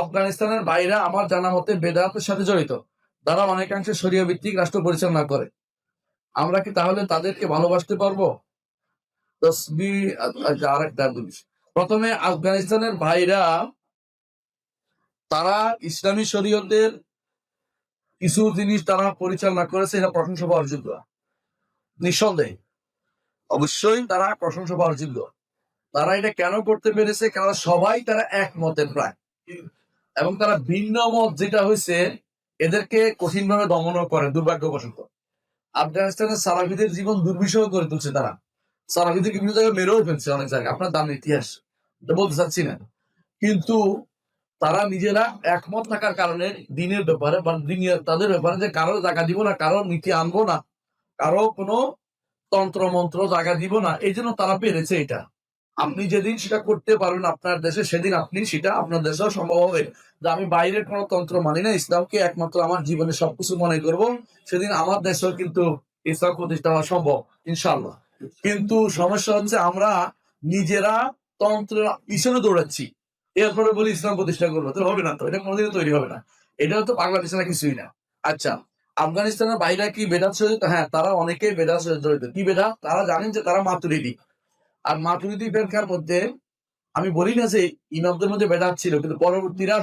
আফগানিস্তানের বাইরে আমার জানা মতে বেদাতের সাথে জড়িত। তারা অনেকাংশে শরীয় ভিত্তিক রাষ্ট্র পরিচালনা করে। আমরা কি তাহলে তাদেরকে ভালোবাসতে পারব? আচ্ছা, প্রথমে আফগানিস্তানের ভাইরা তারা ইসলামী শরীয়তের কিছু জিনিস তারা পরিচালনা করেছে এটা প্রশংসা পাওয়ার যোগ্য। নিঃসন্দেহে। অবশ্যই তারা প্রশংসা পাওয়ার যোগ্য। তারা এটা কেন করতে পেরেছে? কারণ সবাই তারা একমতের প্রায়। এবং তারা ভিন্ন মত যেটা হয়েছে এদেরকে কঠিনভাবে দমনও করে, দুর্ভাগ্যবশত। আফগানিস্তানের সালাফিদের জীবন দুর্বিষহ করে তুলছে তারা। সালাফিদের বিভিন্ন জায়গায় মেরেও ফেলছে অনেক জায়গায়। আপনার দাম ইতিহাস বলতে চাচ্ছি না। কিন্তু তারা নিজেরা একমত থাকার কারণে দিনের ব্যাপারে বা দিনের, তাদের ব্যাপারে যে কারও জায়গা দিব না, কারও নীতি আনব না, কারও কোনো তন্ত্র মন্ত্র জায়গা দিব না, এই জন্য তারা পেরেছে এটা। আপনি যেদিন সেটা করতে পারবেন আপনার দেশে, সেদিন আপনি সেটা আপনার দেশেও সম্ভব হবে। যে আমি বাইরের কোনো তন্ত্র মানি না, ইসলামকে একমাত্র আমার জীবনে সবকিছু মনে করব। সেদিন আমার দেশেও কিন্তু ইসলাম প্রতিষ্ঠা হওয়া সম্ভব ইনশাল্লাহ কিন্তু সমস্যা হচ্ছে আমরা নিজেরা তন্ত্র পিছনে দৌড়াচ্ছি। এরপরে বলি ইসলাম প্রতিষ্ঠা করব তো হবে না তো, এটা কোনোদিনও তৈরি হবে না। এটা তো বাংলাদেশে না কিছুই না। আচ্ছা আফগানিস্তানের বাইরে কি বেদাত হ্যাঁ তারা অনেকেই বেদাত জড়িত কি বেদাত? তারা জানেন যে তারা মাতুরিদি। আর মাতুরিদি ব্যাংকার মধ্যে আমি বলি না যে ইমামদের মধ্যে বেদাত ছিল, কিন্তু পরবর্তীরা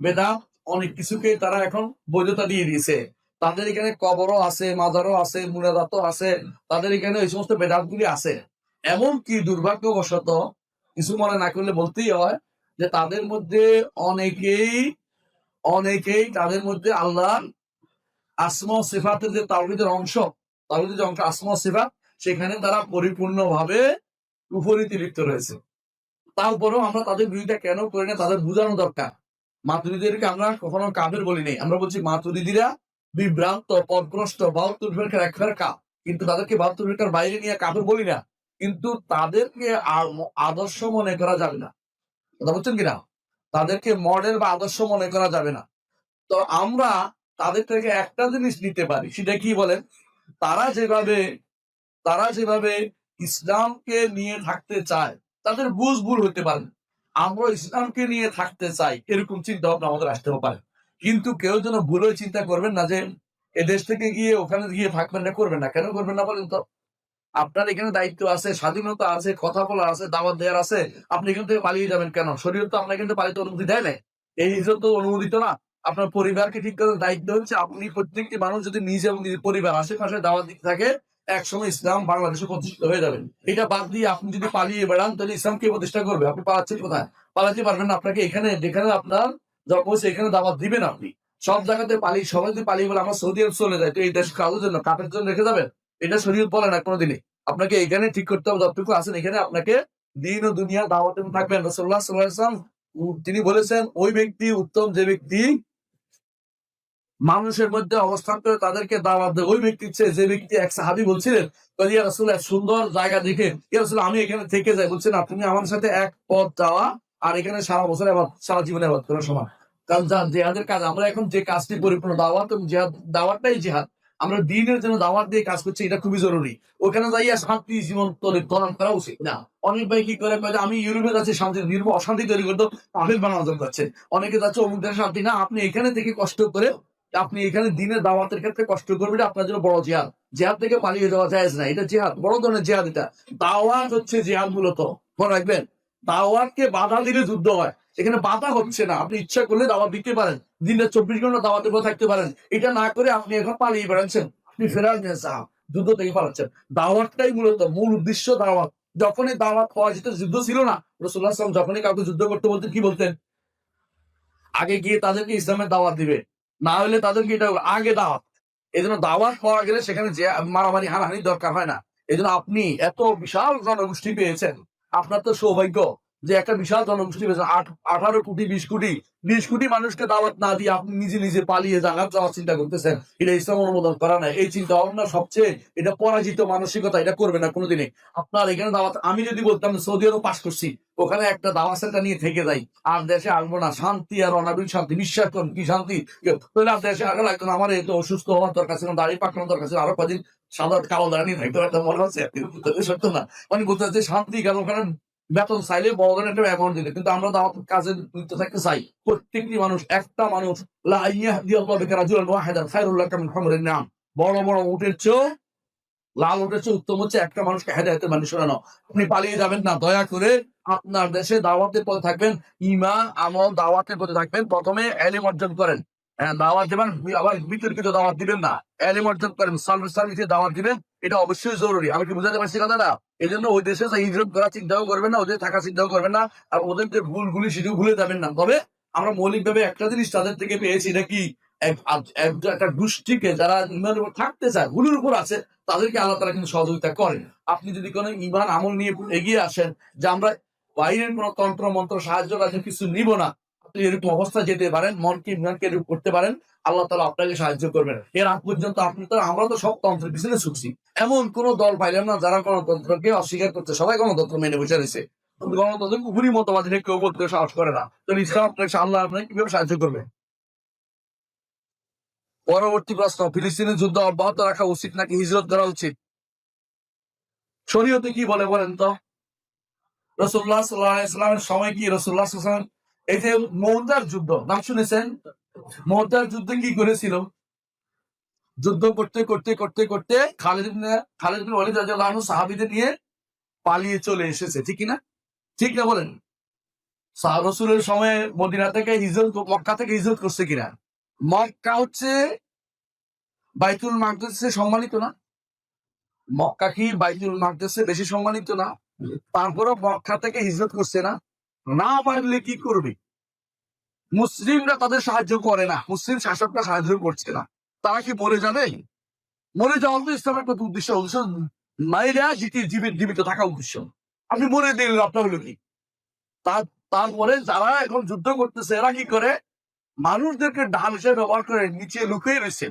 বেদাত অনেক কিছুকে তারা এখন বৈধতা দিয়ে দিয়েছে। তাদের এখানে কবরও আছে, মাজারও আছে মুনাদাতও আছে, তাদের এখানে এই সমস্ত বেদাত গুলি আছে এমনকি দুর্ভাগ্যবশত, কিছু মনে না করলে বলতেই হয় যে তাদের মধ্যে অনেকেই অনেকেই তাদের মধ্যে আল্লাহ আসমা সিফাতের যে তাওহিদের অংশ, তাওহিদের যে অংশ আসমা সিফাত, সেখানে তারা পরিপূর্ণভাবে উপরীতি লিপ্ত রয়েছে। তারপরেও আমরা তাদের বিরোধিতা কেন করি না, তাদের বোঝানো দরকার। মাতুরিদেরকে আমরা কখনো কাবের বলি নাই। আমরা বলছি মাতুরিদিরা বিভ্রান্ত পদগ্রস্ত বাহাত্তর ফেরকার এক ফেরকা। কিন্তু তাদেরকে বাহাত্তর ফেরকার বাইরে নিয়ে কাবের বলি না। কিন্তু তাদেরকে আদর্শ মনে করা যাবে না। কথা বলছেন কিনা? তাদেরকে মডেল বা আদর্শ মনে করা যাবে না। তো আমরা তাদের থেকে একটা জিনিস নিতে পারি। সেটা কি বলেন? তারা যেভাবে তারা যেভাবে ইসলামকে নিয়ে থাকতে চায়, তাদের বুঝ ভুল হতে পারে আমরা ইসলামকে নিয়ে থাকতে চাই, এরকম চিন্তা ভাবনা আমাদের আসতেও পারে। কিন্তু কেউ যেন ভুলে চিন্তা করবেন না যে এ দেশ থেকে গিয়ে ওখানে গিয়ে থাকবেন না, করবেন না। কেন করবেন না বলেন তো? আপনার এখানে দায়িত্ব আছে, স্বাধীনতা আছে, কথা বলা আছে, দাওয়াত দেওয়ার আছে। আপনি এখান থেকে পালিয়ে যাবেন কেন? শরীর তো আপনার কিন্তু পালিত অনুমতি দেয় না এই হিসেবে তো অনুমোদিত না। আপনার পরিবারকে ঠিক করার দায়িত্ব হচ্ছে, আপনি প্রত্যেকটি মানুষ যদি নিজে এবং পরিবার, আশেপাশে দাওয়াত দিতে থাকে একসময় ইসলাম বাংলাদেশে প্রতিষ্ঠিত হয়ে যাবে। এটা বাদ দিয়ে আপনি যদি পালিয়ে বেড়ান, তাহলে ইসলাম কে প্রতিষ্ঠা করবে? আপনি পালাচ্ছেন কোথায়? পালাতে পারবেন না আপনাকে এখানে, যেখানে আপনার যখন সেখানে দাওয়াত দিবেন আপনি। সব জায়গাতে পালিয়ে সবাই যদি পালিয়ে বলে, আমার সৌদি আরব চলে যায়, তো এই দেশ কারোর জন্য কাপের জন্য রেখে যাবেন? এটা শরীর বলে না কোনোদিনই। আপনাকে এখানে ঠিক করতে হবে, যতটুকু আছেন এখানে আপনাকে দিন ও দুনিয়া দাওয়াতে থাকবেন। রসল্লাহ সাল্লাম তিনি বলেছেন, ওই ব্যক্তি উত্তম যে ব্যক্তি মানুষের মধ্যে অবস্থান করে তাদেরকে দাওয়াত দেয়। ওই ব্যক্তির চেয়ে যে ব্যক্তি এক সাহাবি বলছিলেন বলে, ইয়া রাসূল এক সুন্দর জায়গা দেখে ইয়া রাসূল আমি এখানে থেকে যাই। বলছেন আপনি আমার সাথে এক পথ যাওয়া আর এখানে সারা বছর আবার সারা জীবনে আবাদ করার সময় কারণ জেহাদের কাজ আমরা এখন যে কাজটি পরিপূর্ণ দাওয়াত এবং জেহাদ দাওয়াতটাই জেহাদ। আমরা দিনের জন্য দাওয়াত দিয়ে কাজ করছি এটা খুবই জরুরি। ওখানে যাইয়া শান্তি জীবন তৈরি তরণ করা উচিত। না অনেক ভাই কি করে আমি ইউরোপে যাচ্ছি শান্তি ইউরোপে অশান্তি তৈরি করতে পাগল বানানো যাচ্ছে। অনেকে যাচ্ছে অমুক দেশে শান্তি না আপনি এখানে থেকে কষ্ট করে আপনি এখানে দিনে দাওয়াতের ক্ষেত্রে কষ্ট করবেন আপনার জন্য বড় জিহাদ। জিহাদ থেকে পালিয়ে যাওয়া যায় না, এটা জিহাদ, বড় ধরনের জিহাদ এটা। দাওয়াত হচ্ছে জিহাদ মূলত, মনে রাখবেন। দাওয়াতকে বাধা দিলে যুদ্ধ হয়, এখানে বাধা হচ্ছে না। আপনি ইচ্ছা করলে দাওয়াত দিতে পারেন, দিনে চব্বিশ ঘণ্টা দাওয়াতের উপর থাকতে পারেন। এটা না করে আপনি এখন পালিয়ে বেড়াচ্ছেন, আপনি ফেরার নিয়ে সাহাব যুদ্ধ থেকে পালাচ্ছেন। দাওয়াতটাই মূলত, মূল উদ্দেশ্য দাওয়াত। যখনই দাওয়াত পাওয়া যেত, যুদ্ধ ছিল না। রসুল্লাহ যখনই কাউকে যুদ্ধ করতে বলতেন, কি বলতেন? আগে গিয়ে তাদেরকে ইসলামের দাওয়াত দিবে। না হলে তাদেরকে এটা আগে দাওয়াত। এই জন্য দাওয়াত পাওয়া গেলে সেখানে যে মারামারি, হানাহানির দরকার হয় না। এই আপনি এত বিশাল জনগোষ্ঠী পেয়েছেন। আপনার তো সৌভাগ্য। যে একটা বিশাল জনগোষ্ঠী আট, আঠারো কোটি, বিশ কোটি বিশ কোটি মানুষকে দাওয়াত না দিয়ে আপনি নিজে নিজে পালিয়ে জানার যাওয়ার চিন্তা করতেছেন। এটা ইসলাম অনুমোদন করা নাই। এই চিন্তা ভাবনা সবচেয়ে এটা পরাজিত মানসিকতা, এটা করবে না কোনোদিনই। আপনার এখানে দাওয়াত, আমি যদি বলতাম সৌদি আরব পাশ করছি, ওখানে একটা দাওয়া সেন্টার নিয়ে থেকে যাই। আর দেশে আসব না, শান্তি আর অনাবিল শান্তি, বিশ্বাস করুন, কি শান্তি? আর দেশে আগে লাগতো না। আমার এত অসুস্থ হওয়ার দরকার ছিল দাঁড়িয়ে পাকানোর দরকার ছিল। আরও কদিন সাদা কালো দাঁড়িয়ে থাকতে পারতাম মনে হচ্ছে সত্য না। মানে বলতে শান্তি, কারণ ওখানে বেতন চাইলে বড় ধরনের একটা অ্যামাউন্ট দিলে। কিন্তু আমরা দাওয়াত কাজে লিপ্ত থাকতে চাই। প্রত্যেকটি মানুষ একটা মানুষ মিন নাম। বড় বড় লাল উটের উত্তম হচ্ছে একটা মানুষকে হেদায়তের মানুষ শোনানো। আপনি পালিয়ে যাবেন না। দয়া করে আপনার দেশে দাওয়াতের পথে থাকবেন। ইমা আমল দাওয়াতের পথে থাকবেন। প্রথমে এলিম অর্জন করেন। হ্যাঁ, দাওয়াত দেবেন। আবার বিতর্কিত দাওয়াত দিবেন না। এলিম অর্জন করেন। সার্ভিস সার্ভিসে দাওয়াত দিবেন। এটা অবশ্যই জরুরি। আমি কি বুঝাতে পারছি কথাটা? এই জন্য ওই দেশে হিজরত করার চিন্তাও করবেন না, ওদের থাকা চিন্তাও করবেন না, আর ওদের যে ভুলগুলি সেটাও ভুলে যাবেন না। তবে আমরা মৌলিকভাবে একটা জিনিস তাদের থেকে পেয়েছি, এটা কি? একটা গোষ্ঠীকে যারা ইমানের উপর থাকতে চায়, ভুলের উপর আছে, তাদেরকে আল্লাহ তারা কিন্তু সহযোগিতা করেন। আপনি যদি কোনো ইমান আমল নিয়ে এগিয়ে আসেন, যে আমরা বাইরের কোনো তন্ত্র, মন্ত্র, সাহায্য কাছে কিছু নিব না এরকম অবস্থা যেতে পারেন মনকে ইমরানকে এরকম করতে পারেন, আল্লাহ তালা আপনাকে সাহায্য করবেন। এর আগ পর্যন্ত আপনি তো, আমরা তো সব তন্ত্রের পিছনে ছুটছি। এমন কোন দল পাইলেন না যারা গণতন্ত্রকে অস্বীকার করতে সবাই গণতন্ত্র মেনে বসে রয়েছে। গণতন্ত্র উপরই মতবাদী নিয়ে কেউ বলতে সাহস করে না। তো ইসলাম আপনাকে, আল্লাহ আপনাকে কীভাবে সাহায্য করবে? পরবর্তী প্রশ্ন, ফিলিস্তিনের যুদ্ধ অব্যাহত রাখা উচিত নাকি হিজরত করা উচিত? শরীয়তে কি বলে বলেন তো? রসুল্লাহ সাল্লামের সময় কি? রসুল্লাহ যে মৌদার যুদ্ধ, নাম শুনেছেন? মৌদার যুদ্ধে কি করেছিল? যুদ্ধ করতে করতে করতে করতে খালিদ খালিদ আনহু নিয়ে পালিয়ে চলে এসেছে, ঠিক না ঠিক না বলেন? রসুলের মদিনা থেকে মক্কা থেকে হিজরত করছে কিনা? মক্কা হচ্ছে বাইতুল মাকদেসে সম্মানিত না? মক্কা কি বাইতুল মাকদেসে বেশি সম্মানিত না? তারপরে মক্কা থেকে হিজরত করছে না? না পারলে কি করবে? মুসলিমরা তাদের সাহায্য করে না। মুসলিম শাসকরা সাহায্য করছে না। তারা কি মরে যাবে? মরে যাওয়া তো ইসলামের প্রতি উদ্দেশ্য। মায়েরা জীবিত জীবিত থাকা উদ্দেশ্য। আপনি মরে দিলেন, আপনার হলো কি? তার তারপরে যারা এখন যুদ্ধ করতেছে, এরা কি করে? মানুষদেরকে ঢাল হিসেবে ব্যবহার করে নিচে লুকিয়ে রয়েছে।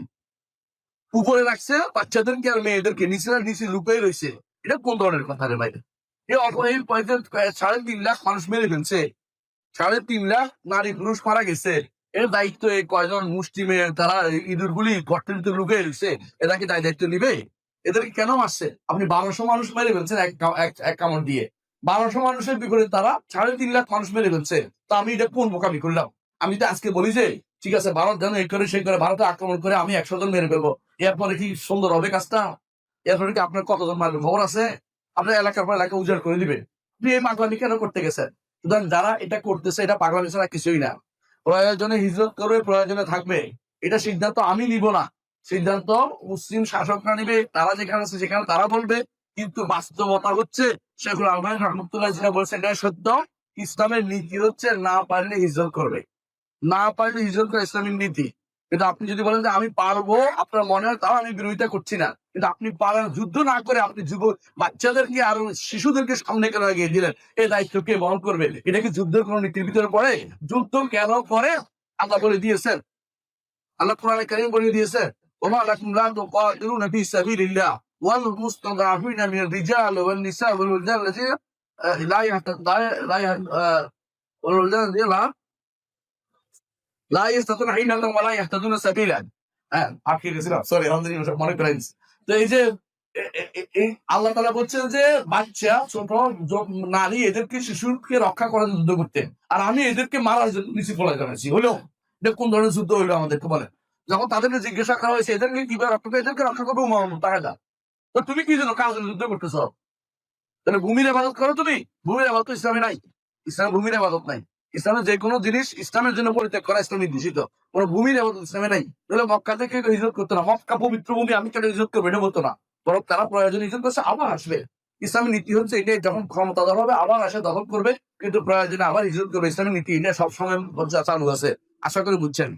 উপরে রাখছে, বাচ্চাদেরকে আর মেয়েদেরকে নিচে নিচে লুকিয়ে রয়েছে। এটা কোন ধরনের কথা রে ভাই? সাড়ে তিন লাখ মানুষ মেরে ফেলছে। সাড়ে তিন লাখ নারী পুরুষ মারা গেছে। এর দায়িত্ব এই কয়জন মুসলিমের তারা ইঁদুর গুলি এরা কি দায় দায়িত্ব নিবে? এদেরকে কেন মারছে? আপনি বারোশো মানুষ মেরে ফেলছেন এক কামড় দিয়ে। বারোশো মানুষের তারা সাড়ে তিন লাখ মানুষ মেরে ফেলছে। তা আমি এটা কোন বোকামি করলাম? আমি তো আজকে বলি যে, ঠিক আছে, ভারত যেন এই করে সেই করে ভারতে আক্রমণ করে আমি একশো জন মেরে ফেলব। এরপরে কি সুন্দর হবে কাজটা? এরপরে কি আপনার কতজন মারবে? খবর আছে? আপনার এলাকার পর এলাকা উজাড় করে দিবে আপনি এই পাগলামি কেন করতে গেছেন? সুতরাং যারা এটা করতেছে, এটা পাগলামি ছাড়া কিছুই না। প্রয়োজনে হিজরত করবে, প্রয়োজনে থাকবে। এটা সিদ্ধান্ত আমি নিব না। সিদ্ধান্ত মুসলিম শাসকরা নিবে, তারা যেখানে আছে সেখানে তারা বলবে। কিন্তু বাস্তবতা হচ্ছে, শেখুল আলমান রহমতুল্লাহ যেটা বলছেন, এটা সত্য। ইসলামের নীতি হচ্ছে, না পারলে হিজরত করবে। না পারলে হিজরত করে ইসলামের নীতি। কিন্তু আপনি যদি বলেন যে, আমি পারব আপনার মনে হয় তাও আমি বিরোধিতা করছি না। কিন্তু আপনি পারেন যুদ্ধ না করে আপনি যুব বাচ্চাদেরকে আর শিশুদেরকে সামনে কেন এগিয়ে দিলেন এই দায়িত্ব কে বহন করবে এটা কি যুদ্ধের কোন নীতির ভিতরে পড়ে যুদ্ধ কেন করে আল্লাহ বলে দিয়েছেন আল্লাহ কোরআনে কারিম বলে দিয়েছেন ওমা লাকুম লা তুকাতিলুনা ফি সাবিলিল্লাহ ওয়াল মুস্তাদাফিনা মিনার রিজাল ওয়ান নিসা ওয়াল ওয়ালদান الذين لا يحتاج لا والولدان الذين لا لا يستطيعون حيلة ولا يهتدون سبيلا হ্যাঁ আখির ছিলাম সরি আলহামদুলিল্লাহ মনে করে দিচ্ছি। তো এই যে আল্লাহ তালা বলছেন যে, বাচ্চা, ছোট নারী এদেরকে শিশুকে রক্ষা করার যুদ্ধ করতেন আর আমি এদেরকে মারার জন্য নিচে পড়া জানাচ্ছি হলো এটা কোন ধরনের যুদ্ধ হইল আমাদেরকে বলে যখন তাদেরকে জিজ্ঞাসা করা হয়েছে, এদেরকে কীভাবে রক্ষা? এদেরকে রক্ষা করব টাকা দা তো তুমি কি জন্য কাজ যুদ্ধ করতেছ? তাহলে ভূমির আবাদত করো তুমি। ভূমির আবাদত ইসলামে নাই। ইসলাম ভূমির আবাদত নাই। ইসলামের যে কোনো জিনিস ইসলামের জন্য পরিত্যাগ করা ইসলাম নির্দেশিত কোন ভূমির ইসলামে নাই। তাহলে মক্কা থেকে ইজত করতো না। মক্কা পবিত্র ভূমি, আমি কেন ইজত করব? এটা বলতো না। বরং তারা প্রয়োজন ইজত করছে, আবার আসবে। ইসলামী নীতি হচ্ছে এটা যখন ক্ষমতা দল হবে, আবার আসে, দখল করবে। কিন্তু প্রয়োজনে আবার ইজত করবে। ইসলামের নীতি এটা সবসময় চালু আছে। আশা করি বুঝছেন।